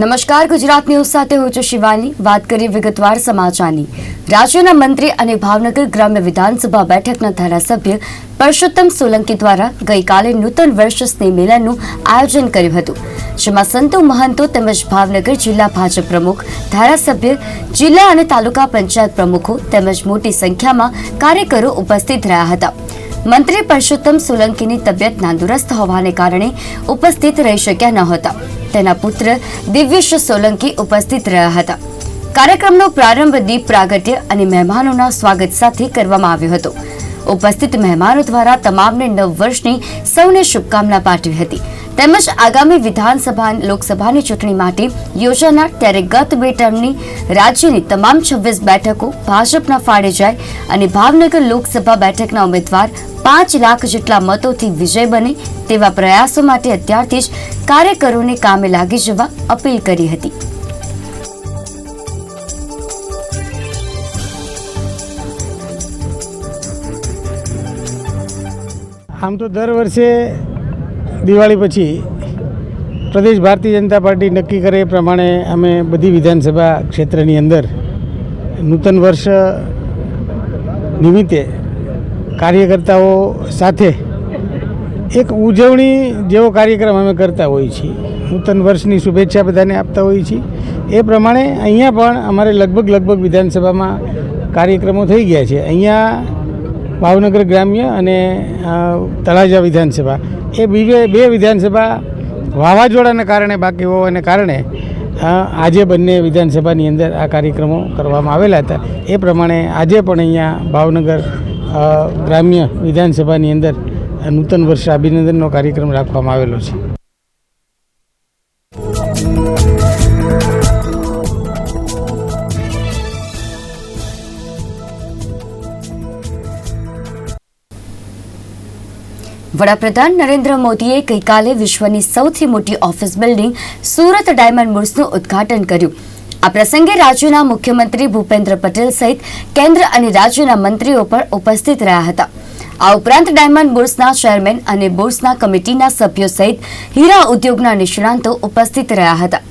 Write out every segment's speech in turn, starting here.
નમસ્કાર, ગુજરાત ન્યૂઝ સાથે હું છું શિવાની. વાત કરીએ વિગતવાર સમાચારની. રાજ્યના મંત્રી અને ભાવનગર ગ્રામ્ય વિધાનસભા બેઠકના ધારાસભ્ય પરસોત્તમ સોલંકી દ્વારા ગઈકાલે નૂતન વર્ષ સ્નેહ મિલનનું આયોજન કર્યું હતું, જેમાં સંતો મહંતો તેમજ ભાવનગર જિલ્લા ભાજપ પ્રમુખ, ધારાસભ્ય, જિલ્લા અને તાલુકા પંચાયત પ્રમુખો તેમજ મોટી સંખ્યામાં કાર્યકરો ઉપસ્થિત રહ્યા હતા. મંત્રી પરસોત્તમ સોલંકીની તબિયત નાદુરસ્ત હોવાને કારણે ઉપસ્થિત રહી શક્યા ન હતા. તેના પુત્ર દિવ્યેશ સોલંકી ઉપસ્થિત રહ્યા હતા. કાર્યક્રમનો પ્રારંભ દીપ પ્રાગટ્ય અને મહેમાનોના સ્વાગત સાથે કરવામાં આવ્યો હતો. ઉપસ્થિત મહેમાનો દ્વારા તમામને નવ વર્ષની સૌને શુભકામના પાઠવી હતી. તેમજ આગામી વિધાનસભા લોકસભાની ચૂંટણી માટે યોજાનાર ત્યારે ગત બે ટર્મની રાજ્યની તમામ છવ્વીસ બેઠકો ભાજપના ફાળે જાય અને ભાવનગર લોકસભા બેઠકના ઉમેદવાર પાંચ લાખ જેટલા મતોથી વિજય બને તેવા પ્રયાસો માટે અત્યારથી જ કાર્યકરોને કામે લાગી જવા અપીલ કરી હતી. આમ તો દર વર્ષે દિવાળી પછી પ્રદેશ ભારતીય જનતા પાર્ટી નક્કી કરે એ પ્રમાણે અમે બધી વિધાનસભા ક્ષેત્રની અંદર નૂતન વર્ષ નિમિત્તે કાર્યકર્તાઓ સાથે એક ઉજવણી જેવો કાર્યક્રમ અમે કરતા હોઈએ છીએ. નૂતન વર્ષની શુભેચ્છા બધાને આપતા હોઈએ છીએ. એ પ્રમાણે અહીંયા પણ અમારે લગભગ લગભગ વિધાનસભામાં કાર્યક્રમો થઈ ગયા છે. અહીંયા ભાવનગર ગ્રામ્ય અને તળાજા વિધાનસભા. એ બીજે બે વિધાનસભા વાવાઝોડાના કારણે બાકી હોવાને કારણે આજે બંને વિધાનસભાની અંદર આ કાર્યક્રમો કરવામાં આવેલા હતા. એ પ્રમાણે આજે પણ અહીંયા ભાવનગર ગ્રામ્ય વિધાનસભાની અંદર નૂતન વર્ષ અભિનંદનનો કાર્યક્રમ રાખવામાં આવેલો છે. વડાપ્રધાન નરેન્દ્ર મોદીએ ગઈકાલે વિશ્વની સૌથી મોટી ઓફિસ બિલ્ડિંગ સુરત ડાયમંડ બુર્સનું ઉદ્ઘાટન કર્યું. આ પ્રસંગે રાજ્યના મુખ્યમંત્રી ભૂપેન્દ્ર પટેલ સહિત કેન્દ્ર અને રાજ્યના મંત્રીઓ પણ ઉપસ્થિત રહ્યા હતા. આ ઉપરાંત ડાયમંડ બોર્સના ચેરમેન અને બોર્સના કમિટીના સભ્યો સહિત હીરા ઉદ્યોગના નિષ્ણાંતો ઉપસ્થિત રહ્યા હતા.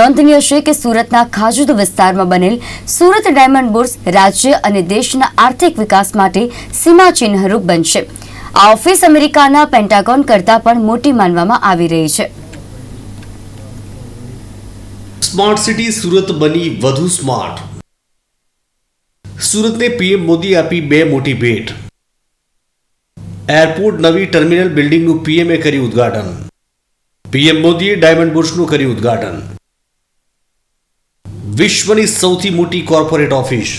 નોંધનીય છે કે સુરતના ખાજુદ વિસ્તારમાં બનેલ સુરત ડાયમંડ બોર્સ રાજ્ય અને દેશના આર્થિક વિકાસ માટે સીમાચિહ્નરૂપ બનશે. આ ઓફિસ અમેરિકાના પેન્ટાગોન કરતાં પણ મોટી માનવામાં આવી રહી છે. સ્માર્ટ સિટી સુરત બની વધુ સ્માર્ટ. સુરતને પીએમ મોદી આપી બે મોટી ભેટ. એરપોર્ટ નવી ટર્મિનલ બિલ્ડિંગનું પીએમએ કર્યું ઉદ્ઘાટન. પીએમ મોદીએ ડાયમંડ બુર્સનું કર્યું ઉદ્ઘાટન. વિશ્વની સૌથી મોટી કોર્પોરેટ ઓફિસ.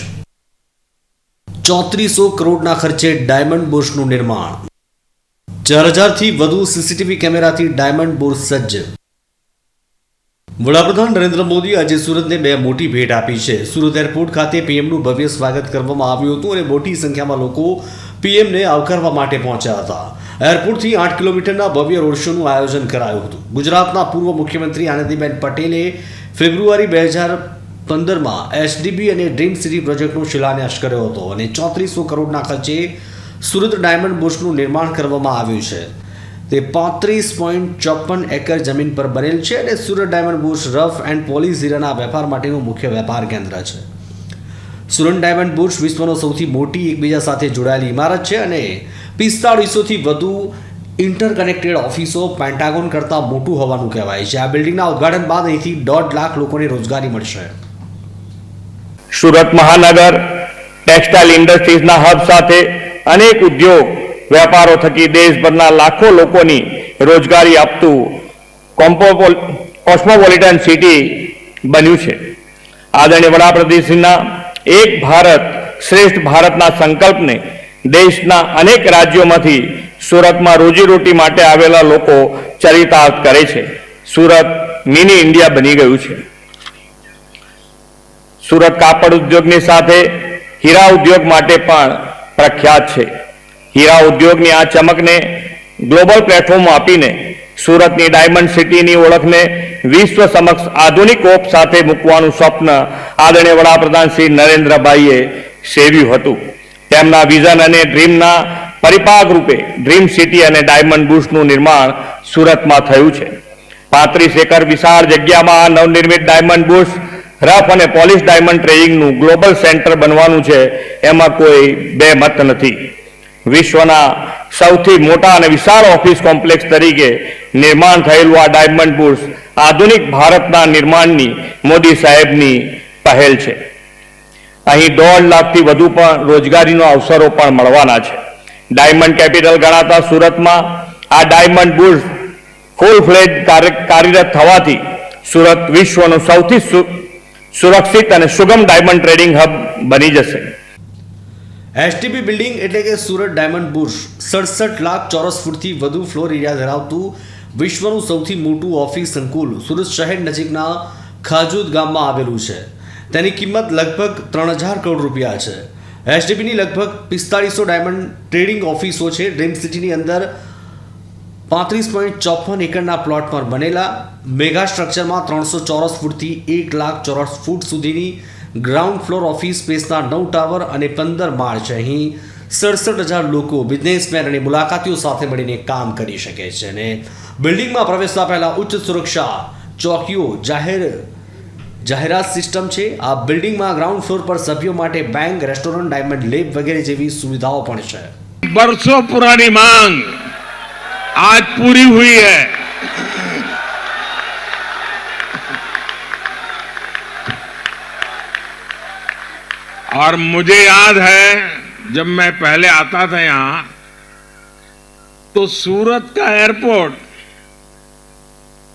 ચોત્રીસો કરોડના ખર્ચે ડાયમંડ બુર્સનું નિર્માણ. ચાર હજારથી વધુ સીસીટીવી કેમેરાથી ડાયમંડ બુર્સ સજ્જ. વડાપ્રધાન નરેન્દ્ર મોદી આજે સુરતને બે મોટી ભેટ આપી છે. સુરત એરપોર્ટ ખાતે પીએમનું ભવ્ય સ્વાગત કરવામાં આવ્યું હતું અને મોટી સંખ્યામાં લોકો પીએમને આવકારવા માટે પહોંચ્યા હતા. એરપોર્ટથી આઠ કિલોમીટરના ભવ્ય રોડ શોનું આયોજન કરાયું હતું. ગુજરાતના પૂર્વ મુખ્યમંત્રી આનંદીબેન પટેલે ફેબ્રુઆરી બે હજાર પંદરમાં એસડીબી અને ડ્રીમ સિટી પ્રોજેક્ટનો શિલાન્યાસ કર્યો હતો અને ચોત્રીસો કરોડના ખર્ચે સુરત ડાયમંડ બુર્સનું નિર્માણ કરવામાં આવ્યું છે. તે પાંત્રીસ પોઈન્ટ ચોપન એકર જમીન પર બનેલ છે અને Surat diamond bourse rough and polish હીરાના વેપાર માટેનું મુખ્ય વેપાર કેન્દ્ર છે. સુરત ડાયમંડ બુર્સ વિશ્વનો સૌથી મોટી એકબીજા સાથે જોડાયેલી ઇમારત છે અને પિસ્તાળીસોથી વધુ ઇન્ટરકનેક્ટેડ ઓફિસો પેન્ટાગોન કરતાં મોટું હોવાનું કહેવાય છે. આ બિલ્ડિંગના ઉદ્ઘાટન બાદ અહીંથી દોઢ લાખ લોકોને રોજગારી મળશે. સુરત મહાનગર, ટેક્સટાઇલ ઇન્ડસ્ટ્રીઝના હબ સાથે અનેક ઉદ્યોગ, વેપારો થકી દેશભરના લાખો લોકોની રોજગારી આપતું કોમ્પોપોલ- કોસ્મોપોલિટન સિટી બન્યું છે. આદરણીય વડાપ્રધાનશ્રીના એક ભારત શ્રેષ્ઠ ભારતના સંકલ્પને દેશના અનેક રાજ્યોમાંથી સુરતમાં રોજીરોટી માટે આવેલા લોકો ચરિતાર્થ કરે છે. સુરત મિની ઇન્ડિયા બની ગયું છે. સુરત કાપડ ઉદ્યોગની સાથે હીરા ઉદ્યોગ માટે પણ પ્રખ્યાત છે. હીરા ઉદ્યોગની આ ચમકને ગ્લોબલ પ્લેટફોર્મ આપીને સુરતની ડાયમંડ સિટીની ઓળખને વિશ્વ સમક્ષ આધુનિક ઓપ સાથે મૂકવાનું સ્વપ્ન આદરણીય વડાપ્રધાન શ્રી નરેન્દ્રભાઈએ સેવ્યું હતું. તેમના વિઝન અને ડ્રીમના પરિપાક રૂપે ડ્રીમ સિટી અને ડાયમંડ બુશનું નિર્માણ સુરતમાં થયું છે. પાંત્રીસ એકર વિશાળ જગ્યામાં નવનિર્મિત ડાયમંડ બુશ રફ અને પોલિશ ડાયમંડ ટ્રેડિંગનું ગ્લોબલ સેન્ટર બનવાનું છે, એમાં કોઈ બે મત નથી. વિશ્વના સૌથી મોટા અને વિશાળ ઓફિસ કોમ્પ્લેક્સ તરીકે નિર્માણ થયેલું આ ડાયમંડ બુર્સ આધુનિક ભારતના નિર્માણની મોદી સાહેબની પહેલ છે. અહીં દોઢ લાખથી વધુ પણ રોજગારીનો અવસરો પણ મળવાના છે. ડાયમંડ કેપિટલ ગણાતા સુરતમાં આ ડાયમંડ બુર્સ ફૂલ ફ્લેજ કાર્યરત થવાથી સુરત વિશ્વનું સૌથી સુરક્ષિત અને સુગમ ડાયમંડ ટ્રેડિંગ હબ બની જશે. એસટીપી બિલ્ડિંગ એટલે કે સુરત ડાયમંડ બુર્સ સડસઠ લાખ ચોરસ ફૂટથી વધુ ફ્લોર એરિયા ધરાવતું વિશ્વનું સૌથી મોટું ઓફિસ સંકુલ સુરત શહેર નજીકના ખાજુદ ગામમાં આવેલું છે. તેની કિંમત લગભગ ત્રણ હજાર કરોડ રૂપિયા છે. એસટીપીની લગભગ પિસ્તાળીસો ડાયમંડ ટ્રેડિંગ ઓફિસો છે ડ્રીમ સિટીની અંદર પાંત્રીસ પોઈન્ટ ચોપન એકરના પ્લોટ પર બનેલા મેગા સ્ટ્રક્ચરમાં ત્રણસો ચોરસ ફૂટથી એક લાખ ચોરસ ફૂટ સુધીની ગ્રાઉન્ડ ફ્લોર ઓફિસ સ્પેસના નવ ટાવર અને પંદર માળ છે. અહીં સડસઠ હજાર લોકો બિઝનેસમેન અને મુલાકાતીઓ સાથે મળીને કામ કરી શકે છે અને બિલ્ડિંગમાં પ્રવેશતા પહેલાં ઉચ્ચ સુરક્ષા ચોકીઓ જાહેર જાહેરાત સિસ્ટમ છે. આ બિલ્ડિંગમાં ગ્રાઉન્ડ ફ્લોર પર સભ્યો માટે બેંક, રેસ્ટોરન્ટ, ડાયમંડ લેબ વગેરે જેવી સુવિધાઓ પણ છે. વર્ષો પુરાણી માંગ आज पूरी हुई है। और मुझे याद है, जब मैं पहले आता था यहाँ तो सूरत का एयरपोर्ट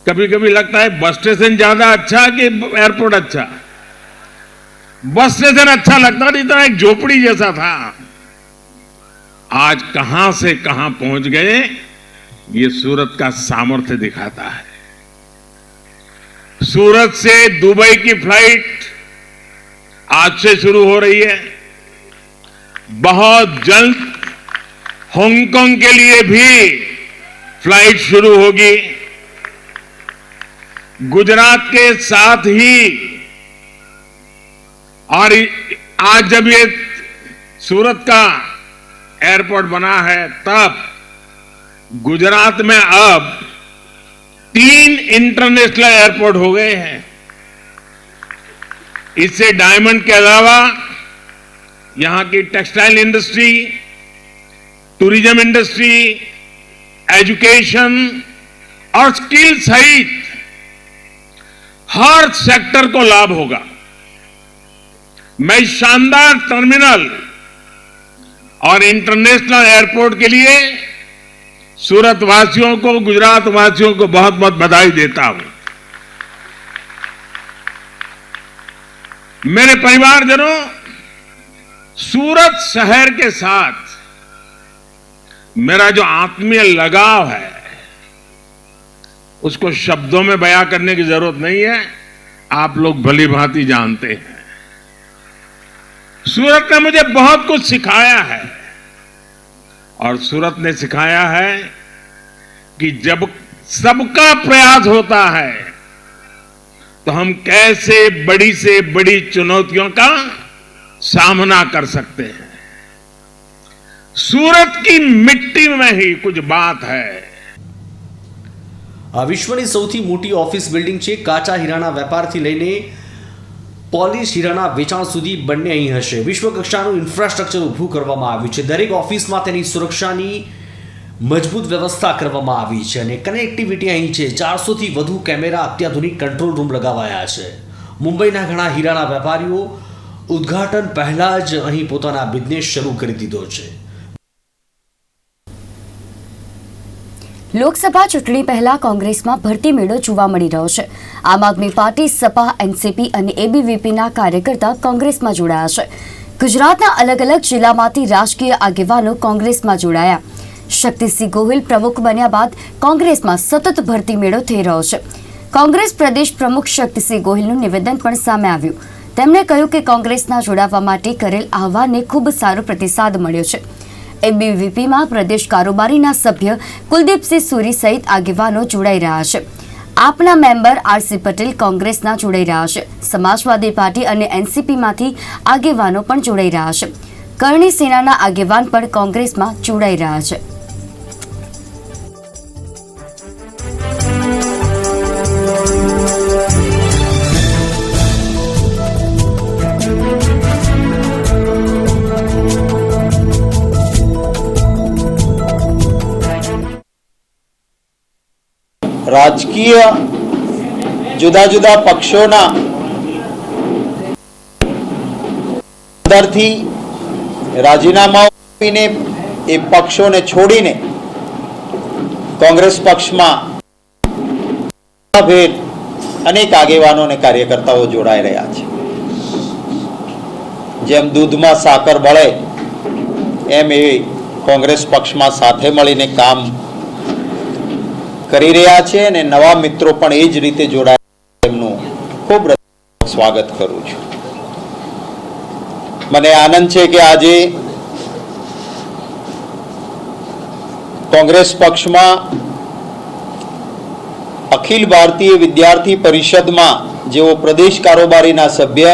कभी कभी लगता है बस स्टेशन ज़्यादा अच्छा कि एयरपोर्ट अच्छा? बस स्टेशन अच्छा लगता नहीं था एक झोपड़ी जैसा था। आज कहाँ से कहाँ पहुँच गए ये सूरत का सामर्थ्य दिखाता है। सूरत से दुबई की फ़्लाइट आज से शुरू हो रही है। बहुत जल्द हांगकांग के लिए भी फ़्लाइट शुरू होगी। गुजरात के साथ ही और आज जब ये सूरत का एयरपोर्ट बना है, तब गुजरात में अब तीन इंटरनेशनल एयरपोर्ट हो गए हैं। इससे डायमंड के अलावा यहाँ की textile industry tourism industry education और स्किल सहित हर सेक्टर को लाभ होगा। मैं शानदार टर्मिनल और इंटरनेशनल एयरपोर्ट के लिए सूरत वासियों को गुजरात वासियों को बहुत बहुत बधाई देता हूँ। मेरे परिवारजनों, सूरत शहर के साथ मेरा जो आत्मीय लगाव है, उसको शब्दों में बयां करने की ज़रूरत नहीं है। आप लोग भली भांति जानते हैं। सूरत ने मुझे बहुत कुछ सिखाया है। और सूरत ने सिखाया है कि जब सबका प्रयास होता है तो हम कैसे बड़ी से बड़ी चुनौतियों का सामना कर सकते हैं सूरत की मिट्टी में ही कुछ बात है આ વિશ્વની સૌથી મોટી ઓફિસ બિલ્ડિંગ છે કાચા હીરાના વેપારથી લઈને પોલિશ હીરાના વેચાણ સુધી બંને અહીં હશે. વિશ્વ કક્ષાનું ઇન્ફ્રાસ્ટ્રક્ચર ઊભું કરવામાં આવ્યું છે. દરેક ઓફિસમાં તેની સુરક્ષાની મજબૂત વ્યવસ્થા કરવામાં આવી છે અને કનેક્ટિવિટી અહીં છે. ચારસોથી વધુ કેમેરા અત્યાધુનિક કંટ્રોલ રૂમ લગાવાયા છે. મુંબઈના ઘણા હીરાના વેપારીઓ ઉદ્ઘાટન પહેલાં જ અહીં પોતાના બિઝનેસ શરૂ કરી દીધો છે. લોકસભા ચૂંટણી પહેલા કોંગ્રેસમાં ભરતી મેળો જોવા મળી રહ્યો છે. આમ આદમી પાર્ટી, સપા, એનસીપી અને એબીવીપીના કાર્યકર્તા કોંગ્રેસમાં જોડાયા છે. ગુજરાતના અલગ અલગ જિલ્લામાંથી રાજકીય આગેવાનો કોંગ્રેસમાં જોડાયા. શક્તિસિંહ ગોહિલ પ્રમુખ બન્યા બાદ કોંગ્રેસમાં સતત ભરતી મેળો થઈ રહ્યો છે. કોંગ્રેસ પ્રદેશ પ્રમુખ શક્તિસિંહ ગોહિલનું નિવેદન પણ સામે આવ્યું. તેમણે કહ્યું કે કોંગ્રેસના જોડાવા માટે કરેલ આહવાનને ખૂબ સારો પ્રતિસાદ મળ્યો છે. એબીવીપીમાં પ્રદેશ કારોબારીના સભ્ય કુલદીપસિંહ સુરી સહિત આગેવાનો જોડાઈ રહ્યા છે. આપના મેમ્બર આરસી પટેલ કોંગ્રેસના જોડાઈ રહ્યા છે. સમાજવાદી પાર્ટી અને એનસીપીમાંથી આગેવાનો પણ જોડાઈ રહ્યા છે. કરણી સેનાના આગેવાન પણ કોંગ્રેસમાં જોડાઈ રહ્યા છે. રાજકીય જુદા જુદા પક્ષોના અંદરથી રાજીનામા આપીને એ પક્ષોને છોડીને કોંગ્રેસ પક્ષમાં ભેદ અનેક આગેવાનો અને કાર્યકર્તાઓ જોડાઈ રહ્યા છે. જેમ દૂધમાં સાકર બળે, એમ એ કોંગ્રેસ પક્ષમાં સાથે મળીને કામ કરી રહ્યા છે અને નવા મિત્રો પણ એ જ રીતે જોડાયા એમનું ખૂબ સ્વાગત કરું છું. મને આનંદ છે કે આજે કોંગ્રેસ પક્ષમાં અખિલ ભારતીય વિદ્યાર્થી પરિષદમાં જેઓ પ્રદેશ કારોબારીના સભ્ય,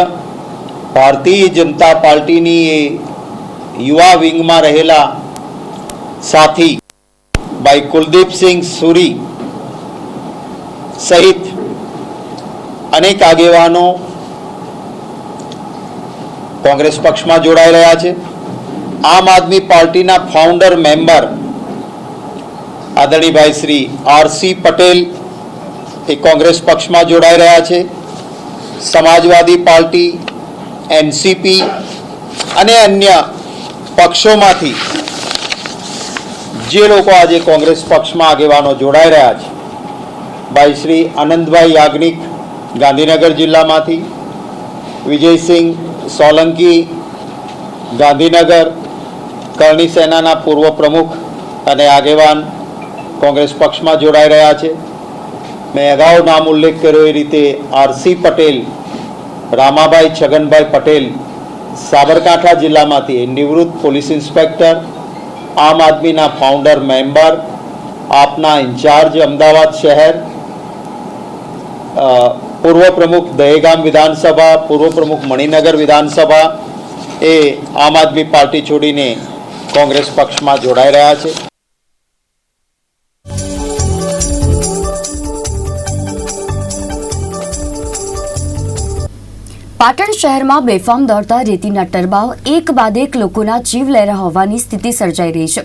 ભારતીય જનતા પાર્ટીની યુવા વિંગમાં રહેલા સાથી ભાઈ કુલદીપસિંહ સુરી સહિત અનેક આગેવાનો કોંગ્રેસ પક્ષમાં જોડાઈ રહ્યા છે આમ આદમી પાર્ટીના ફાઉન્ડર મેમ્બર આદરણીભાઈ શ્રી આરસી પટેલ એ કોંગ્રેસ પક્ષમાં જોડાઈ રહ્યા છે સમાજવાદી પાર્ટી એનસીપી અને અન્ય પક્ષોમાંથી જે લોકો આજે કોંગ્રેસ પક્ષમાં આગેવાનો જોડાઈ રહ્યા છે, ભાઈ શ્રી આનંદભાઈ યાજ્ઞિક ગાંધીનગર જિલ્લામાંથી, વિજયસિંહ સોલંકી ગાંધીનગર, કરણી સેનાના પૂર્વ પ્રમુખ અને આગેવાન કોંગ્રેસ પક્ષમાં જોડાઈ રહ્યા છે. મેં અગાઉ નામ ઉલ્લેખ કર્યો એ રીતે આરસી પટેલ, રામાભાઈ છગનભાઈ પટેલ, સાબરકાંઠા જિલ્લામાંથી નિવૃત્ત પોલીસ ઇન્સ્પેક્ટર આમ આદમીના ફાઉન્ડર મેમ્બર આપના ઇન્ચાર્જ અમદાવાદ શહેર પૂર્વ પ્રમુખ દહેગામ વિધાનસભા, પૂર્વ પ્રમુખ મણિનગર વિધાનસભા એ આમ આદમી પાર્ટી છોડીને કોંગ્રેસ પક્ષમાં જોડાઈ રહ્યા છે. પાટણ શહેરમાં બેફામ દોડતા રેતીના ટરબાવ એક બાદ એક લોકોના જીવ રહ્યા હોવાની સ્થિતિ સર્જાઈ રહી છે,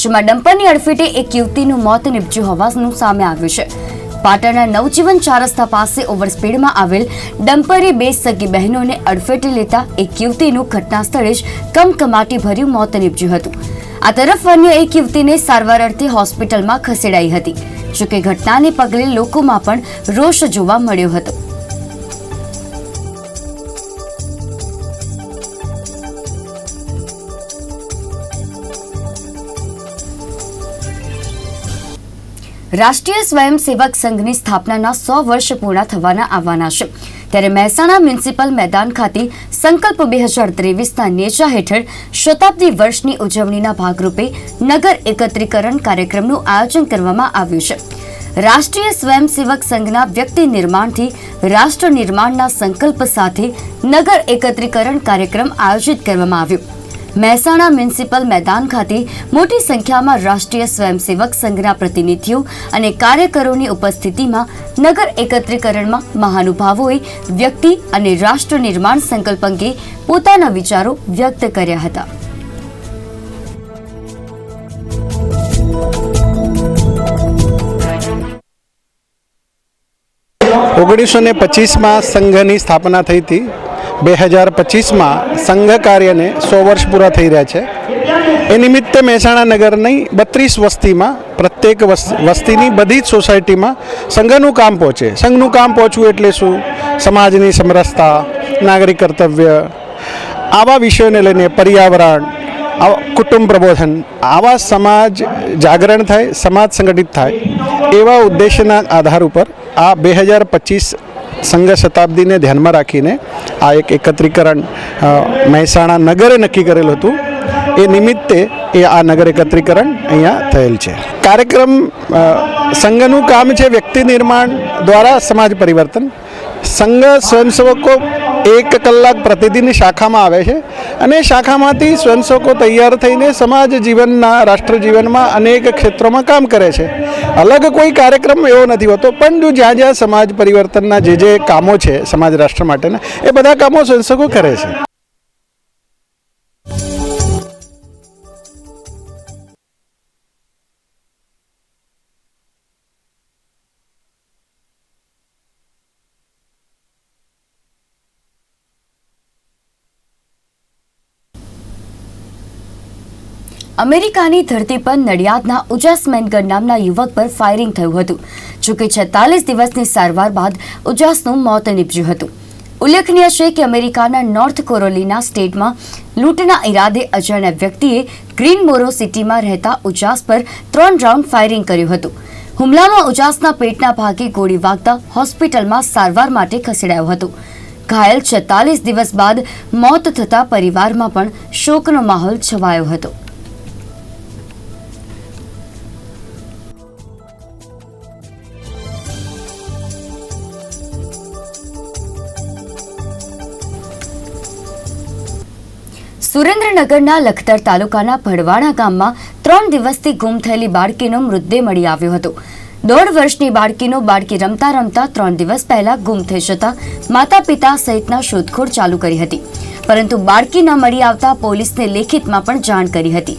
જેમાં ડમ્પરની અડફેટે એક યુવતીનું મોત નીપજ્યું હોવાનું સામે આવ્યું છે. પાટણના નવજીવન ચાર રસ્તા પાસે ઓવરસ્પીડમાં આવેલ ડમ્પરે બે સગી બહેનોને અડફેટે લેતા એક યુવતીનું ઘટના સ્થળે જ કમકમાટી ભર્યું મોત નીપજ્યું હતું. આ તરફ અન્ય એક યુવતીને સારવાર અર્થે હોસ્પિટલમાં ખસેડાઈ હતી, જોકે ઘટનાને પગલે લોકોમાં પણ રોષ જોવા મળ્યો હતો. રાષ્ટ્રીય સ્વયંસેવક સંઘની સ્થાપનાના સો વર્ષ પૂર્ણ થવાના આવવાના છે. ત્યારે મહેસાણા મ્યુનિસિપલ મેદાન ખાતે સંકલ્પ બે હજાર ત્રેવીસના નેચા હેઠળ શતાબ્દી વર્ષની ઉજવણીના ભાગરૂપે નગર એકત્રીકરણ કાર્યક્રમનું આયોજન કરવામાં આવ્યું છે. રાષ્ટ્રીય સ્વયંસેવક સંઘના વ્યક્તિ નિર્માણથી રાષ્ટ્ર નિર્માણના સંકલ્પ સાથે નગર એકત્રીકરણ કાર્યક્રમ આયોજિત કરવામાં આવ્યો. મહેસાણા મ્યુનિસિપલ મેદાન ખાતે મોટી સંખ્યામાં રાષ્ટ્રીય સ્વયંસેવક સંઘના પ્રતિનિધિઓ અને કાર્યકરોની ઉપસ્થિતિમાં નગર એકત્રીકરણમાં મહાનુભાવોએ વ્યક્તિ અને રાષ્ટ્ર નિર્માણ સંકલ્પ અંગે પોતાના વિચારો વ્યક્ત કર્યા હતા. ઓગણીસો ને પચીસમાં સંઘની સ્થાપના થઈ હતી. બે હજાર પચીસમાં સંઘ કાર્યને સો વર્ષ પૂરા થઈ રહ્યા છે. એ નિમિત્તે મહેસાણા નગરની બત્રીસ વસ્તીમાં, પ્રત્યેક વસ- વસ્તીની બધી જ સોસાયટીમાં સંઘનું કામ પહોંચે. સંઘનું કામ પહોંચવું એટલે શું? સમાજની સમરસતા, નાગરિક કર્તવ્ય, આવા વિષયોને લઈને પર્યાવરણ કુટુંબ પ્રબોધન, આવા સમાજ જાગરણ થાય, સમાજ સંગઠિત થાય, એવા ઉદ્દેશના આધાર ઉપર આ બે હજાર પચીસ સંઘ શતાબ્દીને ધ્યાનમાં રાખીને આ એક એકત્રીકરણ મહેસાણા નગરે નક્કી કરેલું હતું. એ નિમિત્તે એ આ નગર એકત્રીકરણ અહીંયા થયેલ છે. કાર્યક્રમ સંઘનું કામ છે વ્યક્તિ નિર્માણ દ્વારા સમાજ પરિવર્તન. સંઘ સ્વયંસેવકો એક કલાક પ્રતિદિન શાખામાં આવે છે અને શાખામાંથી સ્વયંસેવકો તૈયાર થઈને સમાજ જીવનના, રાષ્ટ્ર જીવનમાં અનેક ક્ષેત્રોમાં કામ કરે છે. અલગ કોઈ કાર્યક્રમ એવો નથી હોતો, પણ જો જ્યાં જ્યાં સમાજ પરિવર્તનના જે જે કામો છે, સમાજ રાષ્ટ્ર માટેના, એ બધા કામો સ્વયંસેવકો કરે છે. અમેરિકાની ધરતી પર નડિયાદના ઉજાસ મેનગર નામના યુવક પર ફાયરિંગ થયું હતું જોકે છેતાલીસ દિવસની સારવાર બાદ ઉજાસનું મોત નીપજ્યું હતું. ઉલ્લેખનીય છે કે અમેરિકાના નોર્થ કોરોલિના સ્ટેટમાં લૂંટના ઈરાદે અજાણ્યા વ્યક્તિએ ગ્રીન મોરો સિટીમાં રહેતા ઉજાસ પર ત્રણ રાઉન્ડ ફાયરિંગ કર્યું હતું. હુમલામાં ઉજાસના પેટના ભાગે ગોળી વાગતા હોસ્પિટલમાં સારવાર માટે ખસેડાયો હતો. ઘાયલ છેતાલીસ દિવસ બાદ મોત થતા પરિવારમાં પણ શોકનો માહોલ છવાયો હતો. સુરેન્દ્રનગરના લખતર તાલુકાના ભડવાણા ગામમાં ત્રણ દિવસથી ગુમ થયેલી બાળકીનો મૃતદેહ મળી આવ્યો હતો. દોઢ વર્ષની બાળકીનો બાળકી રમતા રમતા ત્રણ દિવસ પહેલા ગુમ થઈ જતા માતા પિતા સહિતના શોધખોળ ચાલુ કરી હતી. પરંતુ બાળકી ન મળી આવતા પોલીસને લેખિતમાં પણ જાણ કરી હતી.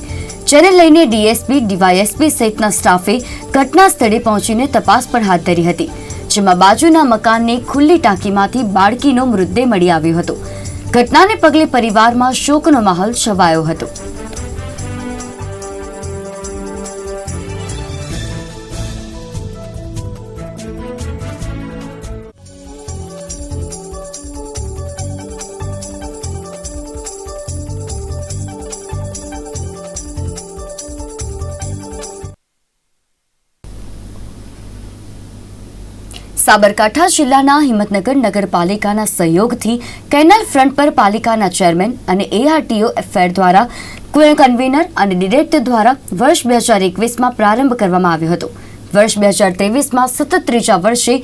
જેને લઈને ડીએસપી, ડીવાયએસપી સહિતના સ્ટાફે ઘટના સ્થળે પહોંચીને તપાસ પણ હાથ ધરી હતી, જેમાં બાજુના મકાનની ખુલ્લી ટાંકીમાંથી બાળકીનો મૃતદેહ મળી આવ્યો હતો. ઘટનાને પગલે પરિવારમાં શોકનો માહોલ છવાયો હતો. સાબરકાંઠા જિલ્લાના હિંમતનગર નગરપાલિકાના સહયોગથી કેનલ ફ્રન્ટ પર પાલિકાના ચેરમેન અને એઆરટીઓ એફેર દ્વારા કન્વીનર અને ડિરેક્ટર દ્વારા વર્ષ બે હજાર એકવીસમાં પ્રારંભ કરવામાં આવ્યો હતો. વર્ષ બે હજાર ત્રેવીસમાં સતત ત્રીજા વર્ષે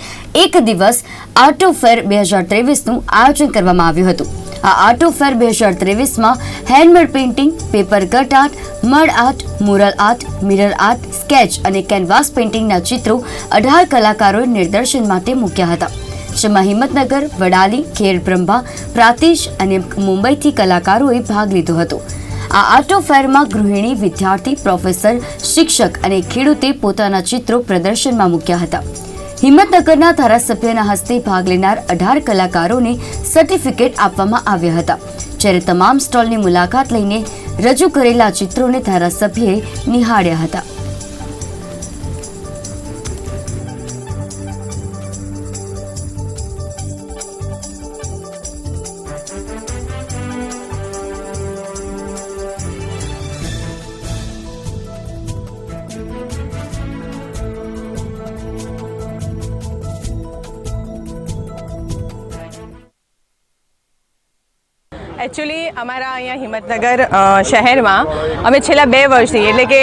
એક દિવસ આર્ટો ફેર બે હજાર ત્રેવીસનું આયોજન કરવામાં આવ્યું હતું. આ આર્ટો ફેર બે હજાર ત્રેવીસમાં handmade painting paper cut art mud art mural art mirror art sketch અને કેનવાસ પેઇન્ટિંગના ચિત્રો અઢાર કલાકારોએ નિદર્શન માટે મૂક્યા હતા. જેમાં હિંમતનગર, વડાલી, ખેર બ્રહ્મા પ્રાતિશ અને મુંબઈથી કલાકારોએ ભાગ લીધો હતો. આ આર્ટો ફેરમાં ગૃહિણી, વિદ્યાર્થી, પ્રોફેસર, શિક્ષક અને ખેડૂતે પોતાના ચિત્રો પ્રદર્શનમાં મૂક્યા હતા. હિંમતનગરના ધારાસભ્યના હસ્તે ભાગ લેનાર અઢાર કલાકારોને સર્ટિફિકેટ આપવામાં આવ્યા હતા. જ્યારે તમામ સ્ટોલની મુલાકાત લઈને રજૂ કરેલા ચિત્રોને ધારાસભ્યએ નિહાળ્યા હતા. હિંમતનગર શહેરમાં અમે છેલ્લા બે વર્ષથી, એટલે કે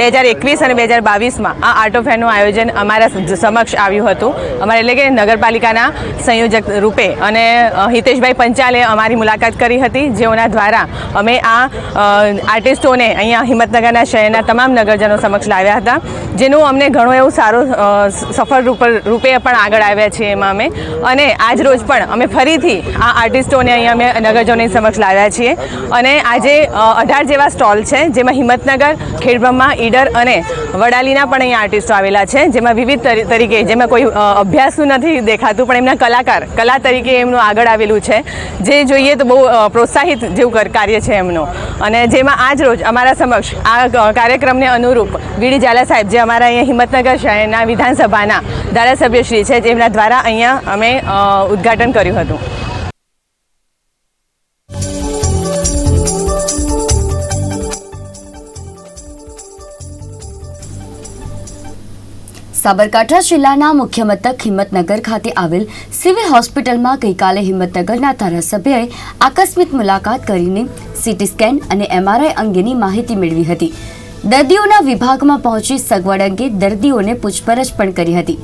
બે હજાર એકવીસ અને બે હજાર બાવીસમાં આ આર્ટ ઓફ ફેરનું આયોજન અમારા સમક્ષ આવ્યું હતું. અમારે એટલે કે નગરપાલિકાના સંયોજક રૂપે અને હિતેશભાઈ પંચાલે અમારી મુલાકાત કરી હતી જેઓના દ્વારા અમે આ આર્ટિસ્ટોને અહીંયા હિંમતનગરના શહેરના તમામ નગરજનો સમક્ષ લાવ્યા હતા, જેનું અમને ઘણું એવું સારું સફળ રૂપ પણ આગળ આવ્યા છીએ એમાં અમે. અને આજ રોજ પણ અમે ફરીથી આ આર્ટિસ્ટોને અહીંયા અમે નગરજનોની સમક્ષ લાવ્યા છીએ. અને આજે અઢાર જેવા સ્ટોલ છે, જેમાં હિંમતનગર, ખેડબ્રહ્મા, ઈડર અને વડાલીના પણ અહીંયા આર્ટિસ્ટો આવેલા છે, જેમાં વિવિધ તરી- તરીકે, જેમાં કોઈ અભ્યાસનું નથી દેખાતું, પણ એમના કલાકાર, કલા તરીકે એમનું આગળ આવેલું છે. જે જોઈએ તો બહુ પ્રોત્સાહિત જેવું કર- કાર્ય છે એમનું. અને જેમાં આજ રોજ અમારા સમક્ષ આ કાર્યક્રમને અનુરૂપ વીડી ઝાલા સાહેબ, જે અમારા અહીંયા હિંમતનગર શહેરના વિધાનસભાના ધારાસભ્ય શ્રી છે, જેમના દ્વારા અહીંયા અમે ઉદ્ઘાટન કર્યું હતું. સાબરકાંઠા જિલ્લાના મુખ્ય મથક હિંમતનગર ખાતે આવેલ સિવિલ હોસ્પિટલમાં ગઈકાલે હિંમતનગરના ધારાસભ્યએ આકસ્મિક મુલાકાત કરીને સીટી સ્કેન અને એમઆરઆઈ અંગેની માહિતી મેળવી હતી. દર્દીઓના વિભાગમાં પહોંચી સગવડ અંગે દર્દીઓને પૂછપરછ પણ કરી હતી.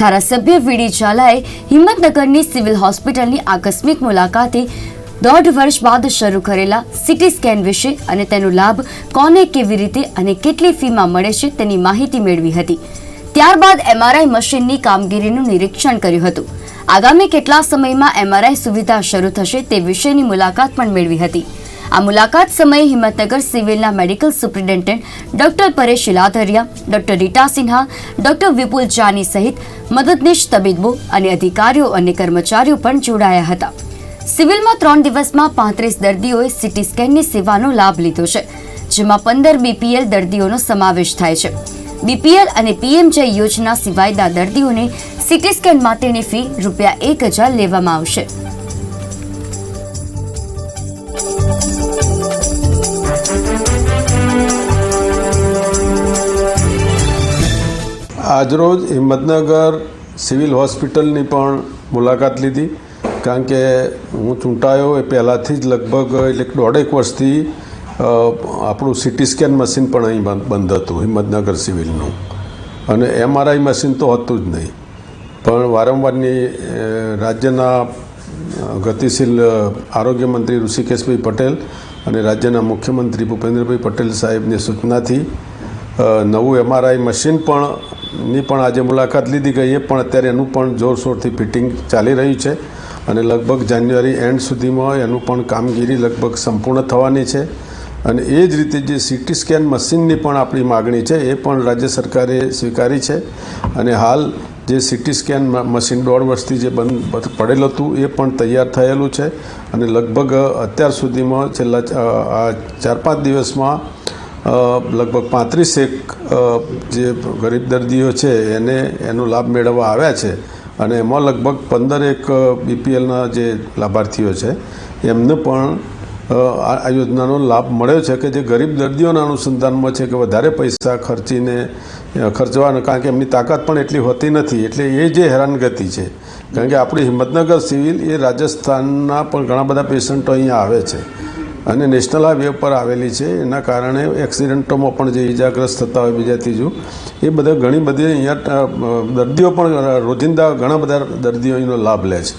ધારાસભ્ય વીડી ઝાલાએ હિંમતનગરની સિવિલ હોસ્પિટલની આકસ્મિક મુલાકાતે દોઢ વર્ષ બાદ શરૂ કરેલા સિટી સ્કેન વિશે અને તેનો લાભ કોને કેવી રીતે અને કેટલી ફીમાં મળે છે તેની માહિતી મેળવી હતી. ત્યારબાદ એમઆરઆઈ મશીનની કામગીરીનું નિરીક્ષણ કર્યું હતું. આગામી કેટલા સમયમાં એમઆરઆઈ સુવિધા શરૂ થશે તે વિશેની મુલાકાત પણ મેળવી હતી. આ મુલાકાત સમયે Himmatnagar સિવિલના medical superintendent doctor Paresh Ladhariya, doctor Rita Sinha, doctor Vipul Jani સહિત મદદનીશ તબીબો અને અધિકારીઓ અને કર્મચારીઓ પણ જોડાયા હતા. સિવિલમાં ત્રણ દિવસમાં પાંત્રીસ દર્દીઓએ સીટી સ્કેનની સેવાનો લાભ લીધો છે, જેમાં પંદર બીપીએલ દર્દીઓનો સમાવેશ થાય છે. બીપીએલ અને પીએમજય યોજના સિવાયના દર્દીઓને સિટી સ્કેન માટેની ફી રૂપિયા એક હજાર લેવામાં આવશે. આજરોજ હિંમતનગર સિવિલ હોસ્પિટલની પણ મુલાકાત લીધી. કારણ કે હું ચૂંટાયો એ પહેલાંથી જ લગભગ એટલે દોઢેક વર્ષથી આપણું સિટી સ્કેન મશીન પણ અહીં બંધ હતું, હિંમતનગર સિવિલનું. અને એમઆરઆઈ મશીન તો હતું જ નહીં. પણ વારંવારની રાજ્યના ગતિશીલ આરોગ્ય મંત્રી ઋષિકેશભાઈ પટેલ અને રાજ્યના મુખ્યમંત્રી ભૂપેન્દ્રભાઈ પટેલ સાહેબની સૂચનાથી નવું એમઆરઆઈ મશીન પણ, ની પણ આજે મુલાકાત લીધી ગઈ. પણ અત્યારે એનું પણ જોરશોરથી ફિટિંગ ચાલી રહ્યું છે અને લગભગ જાન્યુઆરી એન્ડ સુધીમાં એનું પણ કામગીરી લગભગ સંપૂર્ણ થવાની છે. અને એ જ રીતે જે સીટી સ્કેન મશીનની પણ આપણી માગણી છે, એ પણ રાજ્ય સરકારે સ્વીકારી છે. અને હાલ જે સીટી સ્કેન મશીન દોઢ વર્ષથી જે બંધ પડેલું હતું, એ પણ તૈયાર થયેલું છે. અને લગભગ અત્યાર સુધીમાં છેલ્લા આ ચાર પાંચ દિવસમાં લગભગ પાંત્રીસેક જે ગરીબ દર્દીઓ છે, એને, એનો લાભ મેળવવા આવ્યા છે. અને એમાં લગભગ પંદર એક બીપીએલના જે લાભાર્થીઓ છે, એમને પણ આ યોજનાનો લાભ મળ્યો છે કે જે ગરીબ દર્દીઓના અનુસંધાનમાં છે કે વધારે પૈસા ખર્ચીને ખર્ચવાનો, કારણ કે એમની તાકાત પણ એટલી હોતી નથી, એટલે એ જે હેરાનગતિ છે, કારણ કે આપણી હિંમતનગર સિવિલ એ રાજસ્થાનના પણ ઘણા બધા પેશન્ટો અહીંયા આવે છે, અને નેશનલ હાઈવે પર આવેલી છે, એના કારણે એક્સિડન્ટોમાં પણ જે ઈજાગ્રસ્ત થતા હોય બીજા ત્રીજું, એ બધા ઘણી બધી અહીંયા દર્દીઓ પણ રોજિંદા ઘણા બધા દર્દીઓ એનો લાભ લે છે.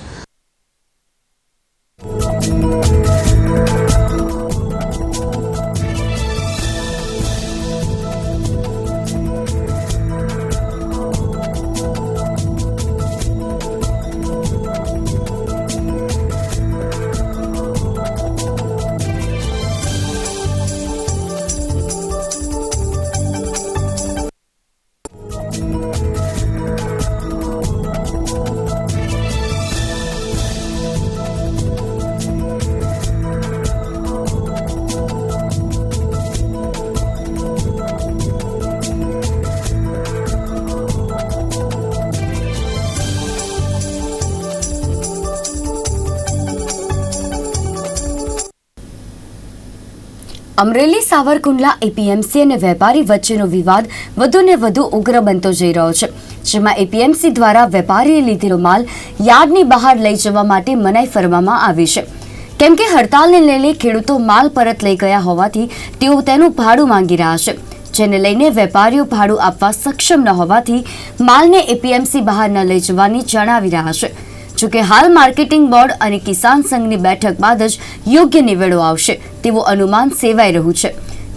અમરેલી, સાવરકુંડલા એપીએમસી અને વેપારી વચ્ચેનો વિવાદ વધુને વધુ ઉગ્ર બનતો જઈ રહ્યો છે, જેમાં એપીએમસી દ્વારા વેપારીએ લીધેલો માલ યાર્ડની બહાર લઈ જવા માટે મનાઈ ફરવામાં આવી છે. કેમ કે હડતાલને લઈને ખેડૂતો માલ પરત લઈ ગયા હોવાથી તેઓ તેનું ભાડું માંગી રહ્યા છે, જેને લઈને વેપારીઓ ભાડું આપવા સક્ષમ ન હોવાથી માલને એપીએમસી બહાર ન લઈ જવાની જણાવી રહ્યા છે. જોકે હાલ માર્કેટિંગ બોર્ડ અને કિસાન સંઘની બેઠક બાદ જ યોગ્ય નિવેડો આવશે તેવું અનુમાન સેવાઈ રહ્યું છે.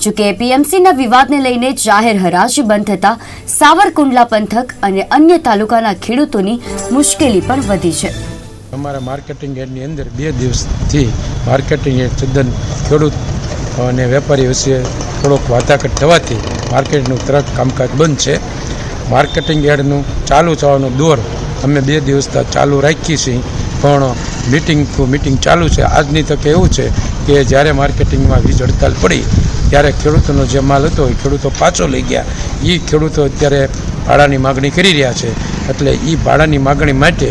જોકે એપીએમસીના વિવાદને લઈને જાહેર હરાજી બંધ થતા સાવરકુંડલા પંથક અને અન્ય તાલુકાના ખેડૂતોની મુશ્કેલી પણ વધી છે. અમારા માર્કેટિંગ એડની અંદર બે દિવસથી માર્કેટિંગ એડ તદ્દન ખેડૂત અને વેપારી વચ્ચે થોડોક વાતાઘાટ થવાથી માર્કેટનું તરત કામકાજ બંધ છે. માર્કેટિંગ એડનું ચાલુ થવાનો દોર અમે બે દિવસ ચાલુ રાખીએ છીએ પણ મિટિંગ ટુ મિટિંગ ચાલુ છે. આજની તકે એવું છે કે જ્યારે માર્કેટિંગમાં વીજ હડતાલ પડી, ત્યારે ખેડૂતોનો જે માલ હતો એ ખેડૂતો પાછો લઈ ગયા. એ ખેડૂતો અત્યારે ભાડાની માગણી કરી રહ્યા છે. એટલે એ ભાડાની માગણી માટે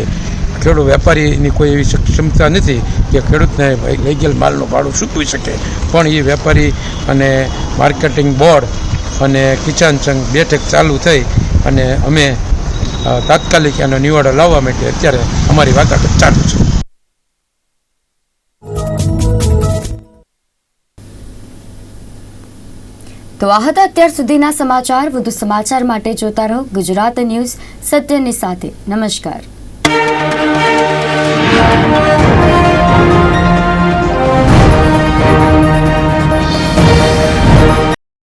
ખેડૂત વેપારીની કોઈ એવી ક્ષમતા નથી કે ખેડૂતને લઈ ગયેલ માલનું ભાડું ચૂકવી શકે. પણ એ વેપારી અને માર્કેટિંગ બોર્ડ અને કિસાન સંઘ બેઠક ચાલુ થઈ અને અમે તાત્કાલિક એનો નિવાડો લાવવા માટે અત્યારે અમારી વાતાવરણ ચાલુ છે. તો આ હતા અત્યાર સુધીના સમાચાર. વધુ સમાચાર માટે જોતા રહો ગુજરાત ન્યૂઝ સત્યની સાથે. નમસ્કાર.